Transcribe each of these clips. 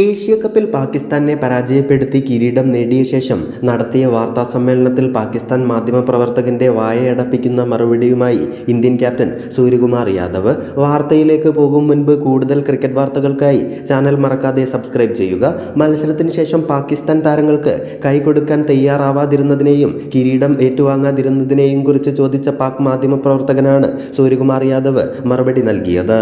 Asia കപ്പിൽ പാകിസ്ഥാനെ പരാജയപ്പെടുത്തി കിരീടം നേടിയ ശേഷം നടത്തിയ വാർത്താ സമ്മേളനത്തിൽ പാകിസ്ഥാൻ മാധ്യമപ്രവർത്തകന്റെ വായയടപ്പിക്കുന്ന മറുപടിയുമായി ഇന്ത്യൻ ക്യാപ്റ്റൻ സൂര്യകുമാർ യാദവ് വാർത്തയിലേക്ക് പോകും മുൻപ് കൂടുതൽ ക്രിക്കറ്റ് വാർത്തകൾക്കായി ചാനൽ മറക്കാതെ സബ്സ്ക്രൈബ് ചെയ്യുക. മത്സരത്തിന് ശേഷം പാകിസ്ഥാൻ താരങ്ങൾക്ക് കൈകൊടുക്കാൻ തയ്യാറാവാതിരുന്നതിനെയും കിരീടം ഏറ്റുവാങ്ങാതിരുന്നതിനെയും കുറിച്ച് ചോദിച്ച പാക് മാധ്യമപ്രവർത്തകനാണ് സൂര്യകുമാർ യാദവ് മറുപടി നൽകിയത്.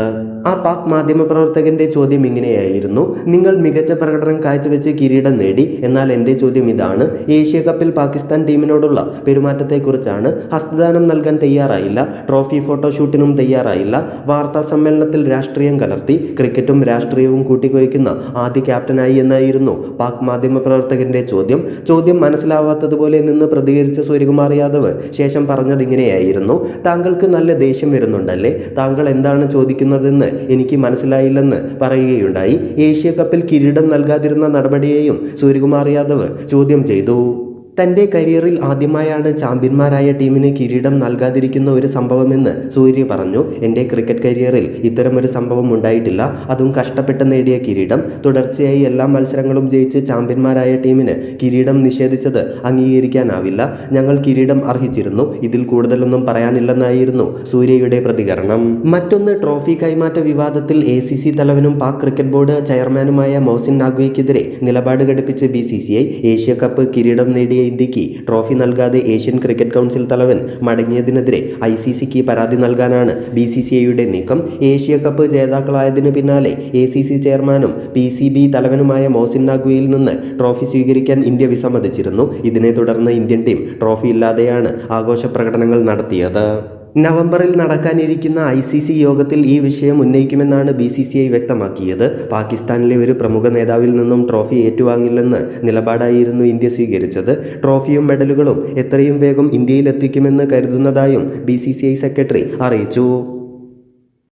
ആ പാക് മാധ്യമപ്രവർത്തകന്റെ ചോദ്യം ഇങ്ങനെയായിരുന്നു. നിങ്ങൾ മികച്ച പ്രകടനം കാഴ്ചവെച്ച് കിരീടം നേടി. എന്നാൽ എന്റെ ചോദ്യം ഇതാണ്. ഏഷ്യ കപ്പിൽ പാകിസ്ഥാൻ ടീമിനോടുള്ള പെരുമാറ്റത്തെക്കുറിച്ചാണ് ഹസ്തദാനം നൽകാൻ തയ്യാറായില്ല. ട്രോഫി ഫോട്ടോഷൂട്ടിനും തയ്യാറായില്ല. വാർത്താ സമ്മേളനത്തിൽ രാഷ്ട്രീയം കലർത്തി ക്രിക്കറ്റും രാഷ്ട്രീയവും കൂട്ടിക്കുവയ്ക്കുന്ന ആദ്യ ക്യാപ്റ്റനായി എന്നായിരുന്നു പാക് മാധ്യമപ്രവർത്തകന്റെ ചോദ്യം. ചോദ്യം മനസ്സിലാവാത്തതുപോലെ നിന്ന് പ്രതികരിച്ച സൂര്യകുമാർ യാദവ് ശേഷം പറഞ്ഞത് ഇങ്ങനെയായിരുന്നു താങ്കൾക്ക് നല്ല ദേഷ്യം വരുന്നുണ്ടല്ലേ? താങ്കൾ എന്താണ് ചോദിക്കുന്നതെന്ന് എനിക്ക് മനസ്സിലായില്ലെന്ന് പറയുകയുണ്ടായി. ഏഷ്യ കപ്പിൽ കിരീടം നൽകാതിരുന്ന നടപടിയെയും സൂര്യകുമാർ യാദവ് ചോദ്യം ചെയ്തു. തന്റെ കരിയറിൽ ആദ്യമായാണ് ചാമ്പ്യന്മാരായ ടീമിന് കിരീടം നൽകാതിരിക്കുന്ന ഒരു സംഭവമെന്ന് സൂര്യ പറഞ്ഞു. എന്റെ ക്രിക്കറ്റ് കരിയറിൽ ഇത്തരമൊരു സംഭവം ഉണ്ടായിട്ടില്ല. അതും കഷ്ടപ്പെട്ട് നേടിയ കിരീടം. തുടർച്ചയായി എല്ലാ മത്സരങ്ങളും ജയിച്ച് ചാമ്പ്യന്മാരായ ടീമിന് കിരീടം നിഷേധിച്ചത് അംഗീകരിക്കാനാവില്ല. ഞങ്ങൾ കിരീടം അർഹിച്ചിരുന്നു. ഇതിൽ കൂടുതലൊന്നും പറയാനില്ലെന്നായിരുന്നു സൂര്യയുടെ പ്രതികരണം. മറ്റൊന്ന് ട്രോഫി കൈമാറ്റ വിവാദത്തിൽ എ സി സി തലവനും പാക് ക്രിക്കറ്റ് ബോർഡ് ചെയർമാനുമായ മോസിൻ നാഗ്വയ്ക്കെതിരെ നിലപാട് ഘടിപ്പിച്ച് B C C I. Asia cup കിരീടം നേടിയ ഇന്ത്യയ്ക്ക് ട്രോഫി നൽകാതെ ഏഷ്യൻ ക്രിക്കറ്റ് കൗൺസിൽ തലവൻ മടങ്ങിയതിനെതിരെ ഐ സി സിക്ക് പരാതി നൽകാനാണ് ബി സി സി ഐയുടെ നീക്കം. ഏഷ്യ കപ്പ് ജേതാക്കളായതിനു പിന്നാലെ എ സി സി ചെയർമാനും പി സി ബി തലവനുമായ മോസിൻ നാഗ്വയിൽ നിന്ന് ട്രോഫി സ്വീകരിക്കാൻ ഇന്ത്യ വിസമ്മതിച്ചിരുന്നു. ഇതിനെ തുടർന്ന് ഇന്ത്യൻ ടീം ട്രോഫി ഇല്ലാതെയാണ് ആഘോഷ പ്രകടനങ്ങൾ നടത്തിയത്. നവംബറിൽ നടക്കാനിരിക്കുന്ന ഐ സി സി യോഗത്തിൽ ഈ വിഷയം ഉന്നയിക്കുമെന്നാണ് ബി സി സി ഐ വ്യക്തമാക്കിയത്. പാകിസ്ഥാനിലെ ഒരു പ്രമുഖ നേതാവിൽ നിന്നും ട്രോഫി ഏറ്റുവാങ്ങില്ലെന്ന് നിലപാടായിരുന്നു ഇന്ത്യ സ്വീകരിച്ചത്. ട്രോഫിയും മെഡലുകളും എത്രയും വേഗം ഇന്ത്യയിൽ എത്തിക്കുമെന്ന് കരുതുന്നതായും B C C I secretary അറിയിച്ചു.